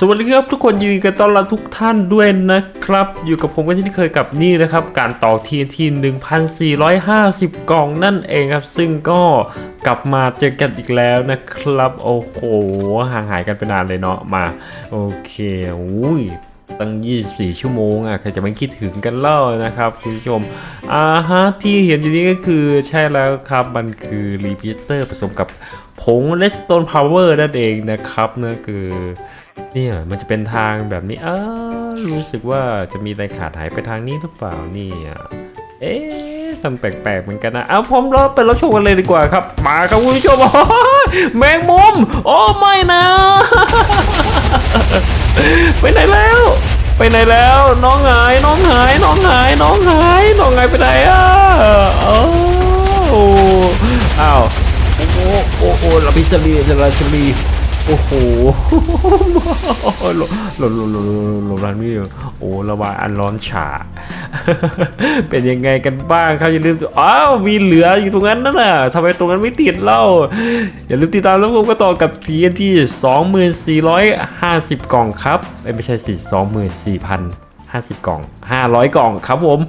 สวัสดีครับทุกคนยินดีกันต้อนรับทุกท่านด้วยนะครับ อยู่กับผมก็ที่เคยกับนี่นะครับ การต่อ TNT 1450 กล่องนั่นเองครับ ซึ่งก็กลับมาเจอกันอีกแล้วนะครับ โอ้โหห่างหายกันไปนานเลยเนาะมา โอเคอุ้ย ตั้ง 24 ชั่วโมงอะใครจะไม่คิดถึงกันเล่านะครับคุณผู้ชมอ่าฮะที่เห็นอยู่นี้ก็คือใช่แล้วครับ มันคือรีพิเตอร์ผสมกับผงเลสโตนพาวเวอร์นั่นเองนะครับนั่นคือเนี่ยมันจะเป็นทางแบบนี้เออรู้สึกว่าจะมีอะไรขาดหายไปทางนี้หรือเปล่าเนี่ยเอ๊ะทำแปลกๆเหมือนกันนะ เอาผมรอไปรับชมกันเลยดีกว่าครับ มาครับคุณผู้ชมแมงมุม โอ้ไม่นะ ไปไหนแล้ว ไปไหนแล้ว น้องหายน้องหายน้องหายน้องหายน้องหายไปไหนอะโอ้อ้าวโอ้โหโอ้โหลาบิสลีลาชลีโอ้โหหลบหลบหลบหลบหลบร้านนี้โอ้ระบายอันร้อนฉา เป็นยังไงกันบ้างครับอย่าลืมอ้าวมีเหลืออยู่ตรงนั้นนั่นน่ะทำไมตรงนั้นไม่ติดเล่า อย่าลืมติดตามรับชมกันต่อกับ TNT 2450 กล่องครับเอ้ยไม่ใช่สิ24,050 กล่อง 500 กล่องครับผม